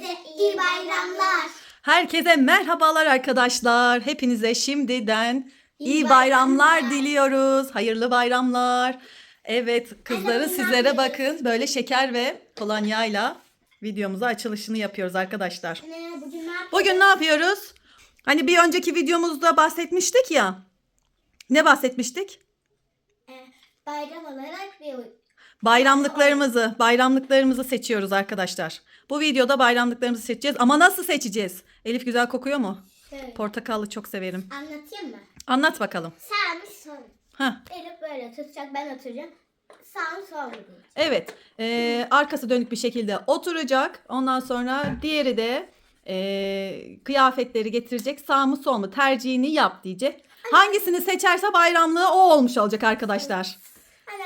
Herkese iyi bayramlar. Herkese merhabalar arkadaşlar. Hepinize şimdiden iyi, İyi bayramlar, bayramlar. diliyoruz. Hayırlı bayramlar. Evet kızları sizlere bakın. Böyle şeker ve kolonyayla videomuza açılışını yapıyoruz arkadaşlar. Bugün ne yapıyoruz? Bugün ne yapıyoruz? Hani bir önceki videomuzda bahsetmiştik ya. Ne bahsetmiştik? Ee, bayram olarak bir Bayramlıklarımızı, bayramlıklarımızı seçiyoruz arkadaşlar. Bu videoda bayramlıklarımızı seçeceğiz. Ama nasıl seçeceğiz? Elif güzel kokuyor mu? şöyle Portakallı çok severim. anlatayım mı? Anlat bakalım. Sağ mı sol mu? Heh. Elif böyle tutacak ben oturacağım. Sağ mı sol mu diyeceğim. Evet. eee, arkası dönük bir şekilde oturacak. Ondan sonra diğeri de eee, kıyafetleri getirecek. Sağ mı sol mu tercihini yap diyecek. Hangisini seçerse bayramlığı o olmuş olacak arkadaşlar.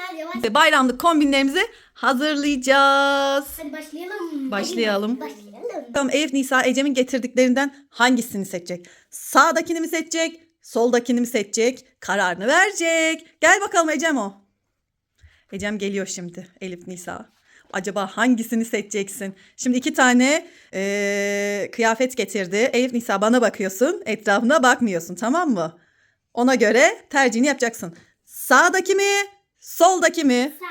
Hadi Ve bayramlık kombinlerimizi hazırlayacağız. Hadi başlayalım. Başlayalım. Başlayalım. Bakalım Elif Nisa Ecem'in getirdiklerinden hangisini seçecek? Sağdakini mi seçecek? Soldakini mi seçecek? Kararını verecek. Gel bakalım Ecem o. Ecem geliyor şimdi Elif Nisa. Acaba hangisini seçeceksin? Şimdi iki tane eee, kıyafet getirdi. Elif Nisa bana bakıyorsun. Etrafına bakmıyorsun tamam mı? Ona göre tercihini yapacaksın. Sağdaki mi? Soldaki mi? Sağ.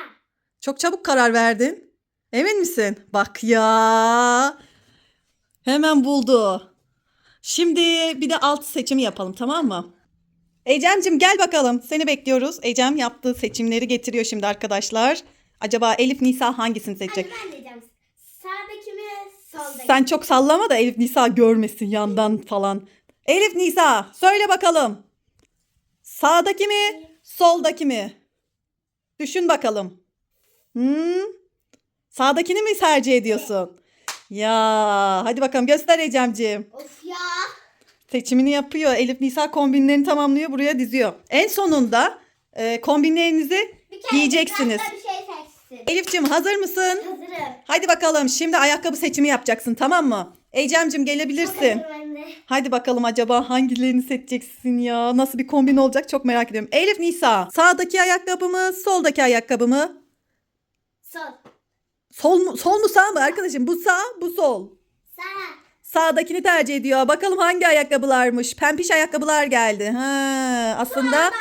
Çok çabuk karar verdin. Emin misin? Bak ya. Hemen buldu. Şimdi bir de alt seçimi yapalım tamam mı? Ecem'cim gel bakalım. Seni bekliyoruz. Ecem yaptığı seçimleri getiriyor şimdi arkadaşlar. Acaba Elif Nisa hangisini seçecek? Hadi ben diyeceğim. Sağdaki mi soldaki Sen çok sallama da Elif Nisa görmesin yandan falan. Elif Nisa söyle bakalım. Sağdaki mi? Soldaki mi? Düşün bakalım. Hmm? Sağdakini mi tercih ediyorsun? Ya hadi bakalım göster Ecem'ciğim. Of ya. Seçimini yapıyor. Elif Nisa kombinlerini tamamlıyor buraya diziyor. En sonunda e, kombinlerinizi Bir kere giyeceksiniz. bir şey seçsin. Elif'ciğim hazır mısın? Hazırım. Hadi bakalım şimdi ayakkabı seçimi yapacaksın tamam mı? Ecem'cim gelebilirsin. Hadi bakalım acaba hangilerini seçeceksin ya? Nasıl bir kombin olacak çok merak ediyorum. Elif Nisa sağdaki ayakkabı mı soldaki ayakkabı mı? Sol. Sol mu, sol mu sağ mı arkadaşım? Bu sağ bu sol. Sağ. Sağdakini tercih ediyor. Bakalım hangi ayakkabılarmış? Pempiş ayakkabılar geldi. Ha, aslında Sonra,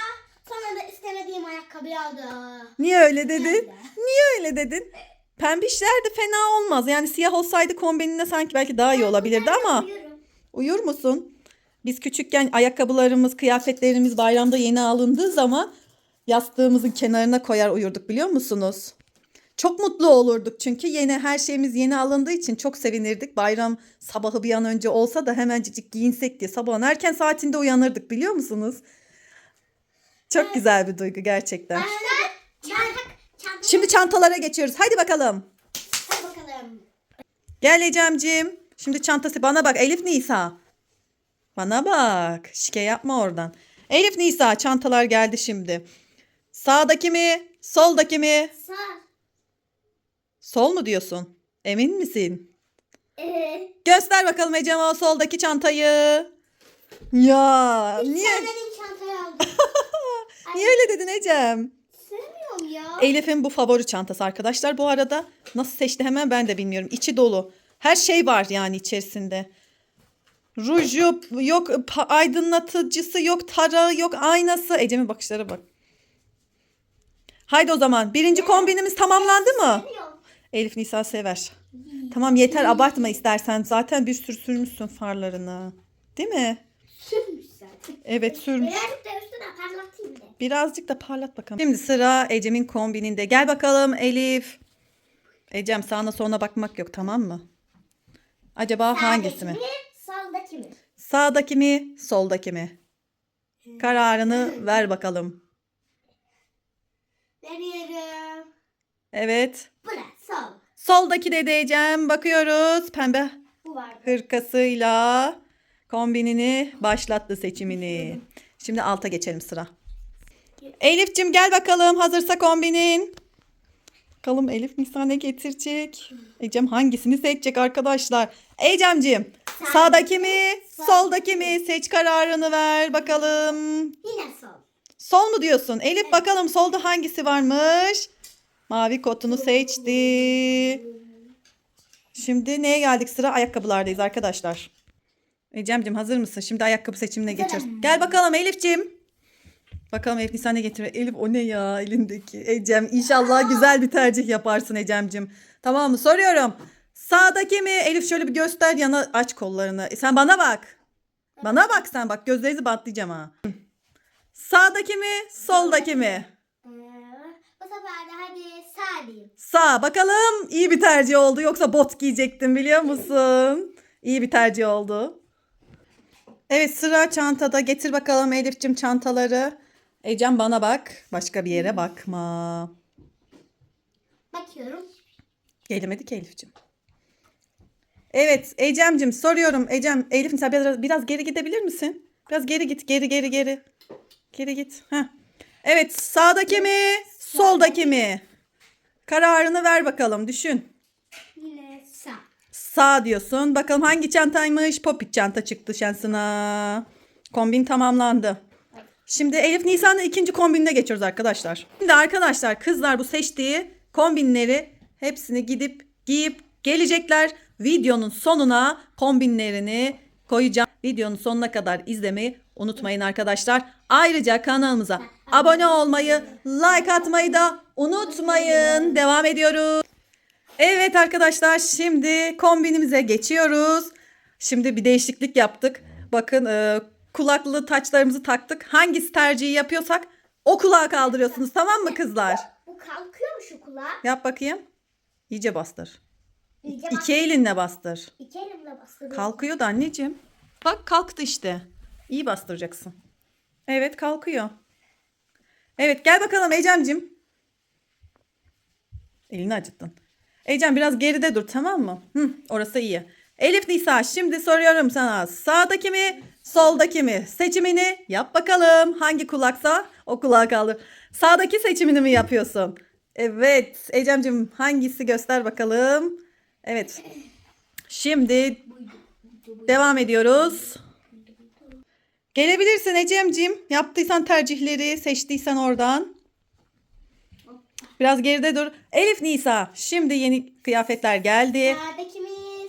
sonra da istemediğim ayakkabıyı aldı. niye öyle dedin? Niye öyle dedin? Pembişler de fena olmaz. Yani siyah olsaydı kombinine sanki belki daha iyi olabilirdi ama. Uyur musun? Biz küçükken ayakkabılarımız, kıyafetlerimiz bayramda yeni alındığı zaman yastığımızın kenarına koyar uyurduk biliyor musunuz? Çok mutlu olurduk çünkü yeni her şeyimiz yeni alındığı için çok sevinirdik. Bayram sabahı bir an önce olsa da hemencik giyinsek diye sabahın erken saatinde uyanırdık biliyor musunuz? Çok güzel bir duygu gerçekten. Ben de çanta, çanta. Şimdi çantalara geçiyoruz. Hadi bakalım. Hadi bakalım. Gel Ecem'cim. Şimdi çantası bana bak Elif Nisa. Bana bak. Şike yapma oradan. Elif Nisa çantalar geldi şimdi. Sağdaki mi? Soldaki mi? Sağ. Sol mu diyorsun? Emin misin? Evet. Göster bakalım Ecem o soldaki çantayı. Ya niye? Çantayı aldım. Niye öyle dedin Ecem? Sevmiyorum ya. Elif'in bu favori çantası arkadaşlar. Bu arada nasıl seçti hemen ben de bilmiyorum. İçi dolu. Her şey var yani içerisinde. Ruju yok aydınlatıcısı yok tarağı yok aynası. Ecem'in bakışlara bak. Haydi o zaman birinci kombinimiz tamamlandı mı? Elif Nisa sever. Tamam yeter abartma istersen. Zaten bir sürü sürmüşsün farlarını. Değil mi? Sürmüş. Evet sürmüş. Birazcık da üstüne parlatayım da. Birazcık da parlat bakalım. Şimdi sıra Ecem'in kombininde. Gel bakalım Elif. Ecem sağına soluna bakmak yok tamam mı? Acaba hangisi mi? Soldaki mi? Sağdaki mi, soldaki mi? Kararını ver bakalım. Veriyorum. Evet. Bu da sol. Soldaki de Ecem. Bakıyoruz. Pembe Bu var. hırkasıyla kombinini başlattı seçimini. Şimdi alta geçelim sıra. Elif'cim gel bakalım hazırsa kombinin. Bakalım Elif Nisa ne getirecek? Ecem hangisini seçecek arkadaşlar? Ecem'cim sağdaki mi soldaki mi seç kararını ver bakalım. Yine sol. Sol mu diyorsun? Elif bakalım solda hangisi varmış? Mavi kotunu seçti. Şimdi neye geldik sıra? Ayakkabılardayız arkadaşlar. Ecem'cim hazır mısın? Şimdi ayakkabı seçimine geçiyoruz. Gel bakalım Elif'cim. Bakalım Elif Nisan ne getiriyor? Elif o ne ya elindeki? Ecem inşallah güzel bir tercih yaparsın Ecem'cim. Tamam mı? Soruyorum. Sağdaki mi? Elif şöyle bir göster yana aç kollarını. E, sen bana bak. Bana bak sen bak gözlerinizi bantlayacağım ha. Sağdaki mi? Soldaki mi? Ee, bu sefer de hadi sağ diyeyim. Sağ bakalım iyi bir tercih oldu yoksa bot giyecektin biliyor musun? İyi bir tercih oldu. Evet sıra çantada getir bakalım Elif'cim çantaları. Ecem bana bak başka bir yere bakma. Bakıyorum. Gelemedi ki Elif'cim. Evet Ecem'cim soruyorum. Ecem Elif sen biraz, biraz geri gidebilir misin? Biraz geri git geri geri geri. Geri git. Heh. Evet sağdaki mi soldaki mi? Kararını ver bakalım düşün. Sağ diyorsun. Bakalım hangi çantaymış? Popit çanta çıktı şansına. Kombin tamamlandı. Şimdi Elif Nisan'ın ikinci kombinine geçiyoruz arkadaşlar. Şimdi arkadaşlar kızlar bu seçtiği kombinleri hepsini gidip giyip gelecekler. Videonun sonuna kombinlerini koyacağım. Videonun sonuna kadar izlemeyi unutmayın arkadaşlar. Ayrıca kanalımıza abone olmayı, like atmayı da unutmayın. Devam ediyoruz. Evet arkadaşlar şimdi kombinimize geçiyoruz. Şimdi bir değişiklik yaptık. Bakın e, kulaklı taçlarımızı taktık. Hangisi tercihi yapıyorsak o kulağı kaldırıyorsunuz tamam mı kızlar? Bu kalkıyor mu şu kulağa? Yap bakayım. İyice bastır. İyice. İki elinle bastır. İki elimle bastırıyorum. Kalkıyor da anneciğim. Bak kalktı işte. İyi bastıracaksın. Evet kalkıyor. Evet gel bakalım Ecem'cim. Elini acıttın. Ecem biraz geride dur tamam mı? Hı, orası iyi. Elif Nisa şimdi soruyorum sana. Sağdaki mi soldaki mi? Seçimini yap bakalım. Hangi kulaksa o kulağı kaldır. Sağdaki seçimini mi yapıyorsun? Evet Ecem'cim hangisi göster bakalım. Evet. Şimdi Devam ediyoruz. Gelebilirsin Ecem'cim. Yaptıysan tercihleri, seçtiysen oradan. Biraz geride dur. Elif Nisa. Şimdi yeni kıyafetler geldi. Sağdaki mi?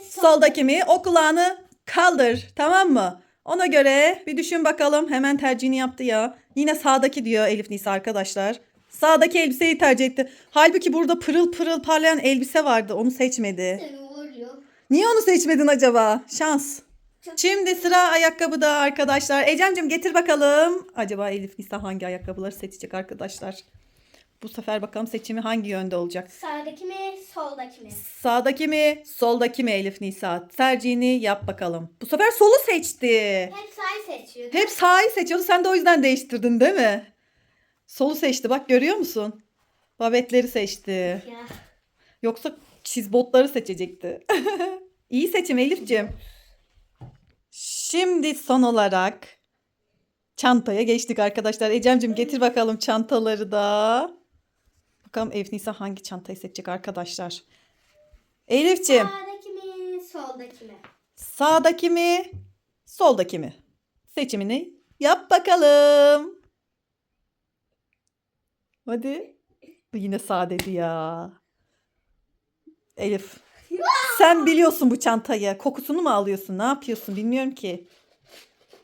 Soldaki mi? O kulağını kaldır. Tamam mı? Ona göre bir düşün bakalım. Hemen tercihini yaptı ya. Yine sağdaki diyor Elif Nisa arkadaşlar. Sağdaki elbiseyi tercih etti. Halbuki burada pırıl pırıl parlayan elbise vardı. Onu seçmedi. Niye onu seçmedin acaba? Şans. Şimdi sıra ayakkabıda arkadaşlar. Ecem'cim getir bakalım. Acaba Elif Nisa hangi ayakkabıları seçecek arkadaşlar? Bu sefer bakalım seçimi hangi yönde olacak? Sağdaki mi? Soldaki mi? Sağdaki mi, soldaki mi Elif Nisa? Tercihini yap bakalım. Bu sefer solu seçti. Hep sağı seçiyor. Hep sağı seçiyordu. Sen de o yüzden değiştirdin değil mi? Solu seçti. Bak görüyor musun? Babetleri seçti. Ya. Yoksa çizbotları seçecekti. İyi seçim Elif'ciğim. Şimdi son olarak çantaya geçtik arkadaşlar. Ecem'cim getir bakalım çantaları da. Bakalım Elif Nisa hangi çantayı seçecek arkadaşlar. Elif'ciğim Sağdaki mi? Soldaki mi? sağdaki mi soldaki mi? Seçimini yap bakalım. Hadi. Bu yine sağ dedi ya. Elif. Sen biliyorsun bu çantayı. Kokusunu mu alıyorsun? Ne yapıyorsun? Bilmiyorum ki.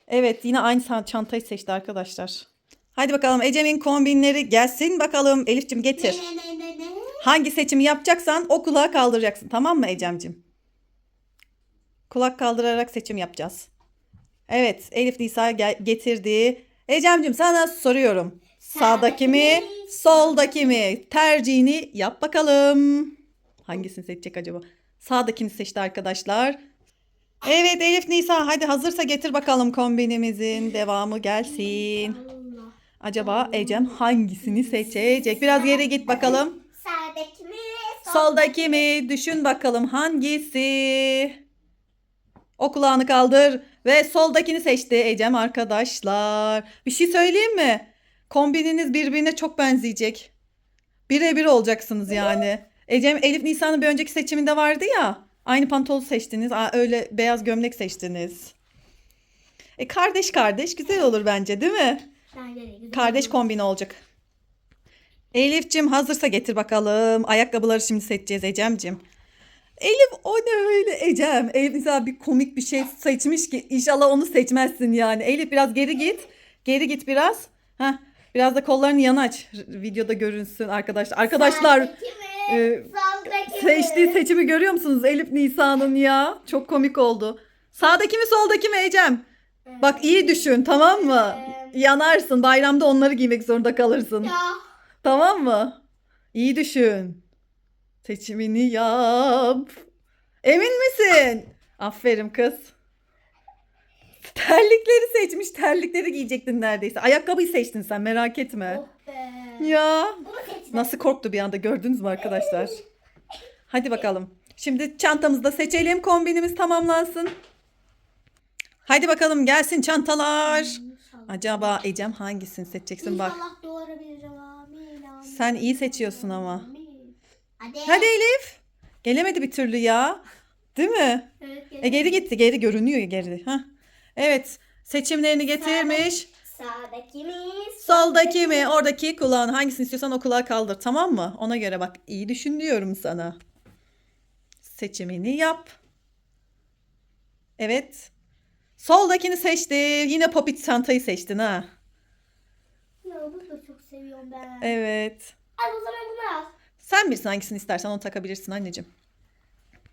Evet yine aynı çantayı seçti arkadaşlar. Hadi bakalım Ecem'in kombinleri gelsin bakalım. Elif'cim getir. Hangi seçimi yapacaksan o kulağı kaldıracaksın. Tamam mı Ecem'cim? Kulak kaldırarak seçim yapacağız. Evet Elif Nisa getirdi. Ecem'cim sana soruyorum. Sağdaki mi, soldaki mi? Tercihini yap bakalım. Hangisini seçecek acaba? Sağdakini seçti arkadaşlar. Evet Elif Nisa hadi hazırsa getir bakalım kombinimizin devamı gelsin. Acaba Ecem hangisini seçecek? Biraz geri git bakalım. Sağdaki mi? Soldaki mi? Düşün bakalım hangisi? O kulağını kaldır ve soldakini seçti Ecem arkadaşlar. Bir şey söyleyeyim mi? Kombininiz birbirine çok benzeyecek. Birebir olacaksınız yani. Ecem Elif Nisan'ın bir önceki seçiminde vardı ya. Aynı pantolonu seçtiniz. Aa, öyle beyaz gömlek seçtiniz. E kardeş kardeş güzel olur bence değil mi? Kardeş kombini olacak. Elif'cim hazırsa getir bakalım. Ayakkabıları şimdi seçeceğiz Ecem'cim. Elif o ne öyle Ecem? Elif mesela bir komik bir şey seçmiş ki inşallah onu seçmezsin yani. Elif biraz geri git. Geri git biraz. Heh, biraz da kollarını yana aç. Videoda görünsün arkadaşlar. Arkadaşlar e, Soldaki seçtiği mi? seçimi görüyor musunuz Elif Nisa'nın ya? Çok komik oldu. Sağdaki mi soldaki mi Ecem? Bak iyi düşün tamam mı? Yanarsın. Bayramda onları giymek zorunda kalırsın. Ya. Tamam mı? İyi düşün. Seçimini yap. Emin misin? Aferin kız. Terlikleri seçmiş. Terlikleri giyecektin neredeyse. Ayakkabıyı seçtin sen merak etme. Oh be. Ya. Nasıl korktu bir anda gördünüz mü arkadaşlar? Hadi bakalım. Şimdi çantamızı da seçelim. Kombinimiz tamamlansın. Hadi bakalım gelsin çantalar. Acaba Ecem hangisini seçeceksin bak. İnşallah doğurabileceğim. Amin, amin. Sen iyi seçiyorsun ama. Amin. Hadi. Hadi Elif. Gelemedi bir türlü ya. Değil mi? Evet, E geri gitti. Geri görünüyor geri. Hah. Evet. Seçimlerini getirmiş. Sağdaki mi? Soldaki mi? Oradaki kulağını hangisini istiyorsan o kulağı kaldır. Tamam mı? Ona göre bak. iyi düşün diyorum sana. Seçimini yap. Evet. Soldakini seçti. Yine popit çantayı seçtin ha. Ya bunu da çok seviyorum ben. Evet. Al o zaman bunu al. Sen bilirsin hangisini istersen onu takabilirsin anneciğim.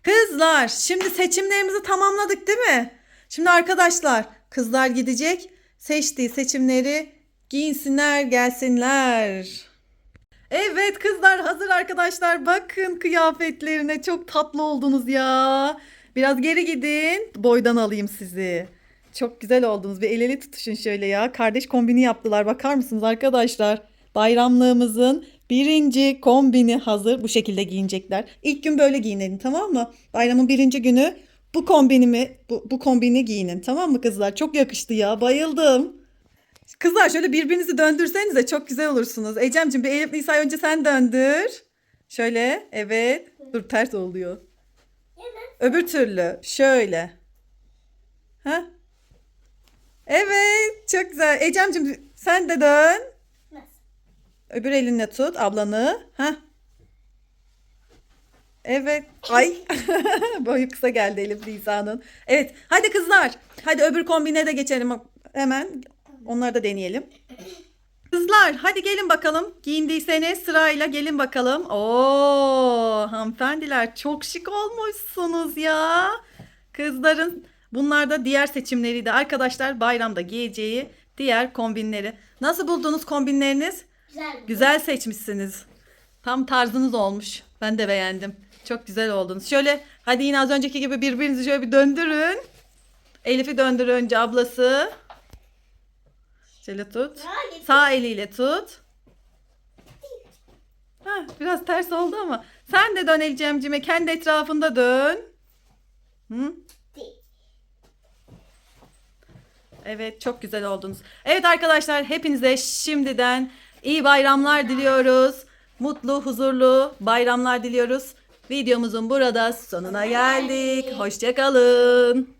Kızlar şimdi seçimlerimizi tamamladık değil mi? Şimdi arkadaşlar kızlar gidecek seçtiği seçimleri giyinsinler gelsinler. Evet kızlar hazır arkadaşlar bakın kıyafetlerine çok tatlı oldunuz ya. Biraz geri gidin boydan alayım sizi. Çok güzel oldunuz bir el ele tutuşun şöyle ya. Kardeş kombini yaptılar bakar mısınız arkadaşlar? Bayramlığımızın birinci kombini hazır. Bu şekilde giyinecekler. İlk gün böyle giyinelim tamam mı? Bayramın birinci günü bu kombinimi bu, bu kombini giyinin tamam mı kızlar? Çok yakıştı ya bayıldım. Kızlar şöyle birbirinizi döndürsenize çok güzel olursunuz. Ecem'cim bir Elif Nisa önce sen döndür. Şöyle evet. Dur ters oluyor. Evet. Öbür türlü şöyle. Ha? Evet çok güzel. Ecem'cim sen de dön. Nasıl? Öbür elinle tut ablanı. Ha? Evet. Ay. Boyu kısa geldi Elif Nisa'nın. Evet. Hadi kızlar. Hadi öbür kombine de geçelim. Hemen onları da deneyelim. Kızlar hadi gelin bakalım. Giyindiyseniz sırayla gelin bakalım. Oo hanımefendiler çok şık olmuşsunuz ya. Kızların bunlar da diğer seçimleriydi. Arkadaşlar bayramda giyeceği diğer kombinleri. Nasıl buldunuz kombinleriniz? Güzel. Güzel seçmişsiniz. Tam tarzınız olmuş. Ben de beğendim. Çok güzel oldunuz. Şöyle hadi yine az önceki gibi birbirinizi şöyle bir döndürün. Elif'i döndür önce ablası. Şöyle tut. Sağ eliyle tut. Ha, biraz ters oldu ama. Sen de dön Elcemcime. Kendi etrafında dön. Hı? Evet çok güzel oldunuz. Evet arkadaşlar hepinize şimdiden iyi bayramlar diliyoruz. Mutlu, huzurlu bayramlar diliyoruz. Videomuzun burada sonuna geldik. Hoşçakalın.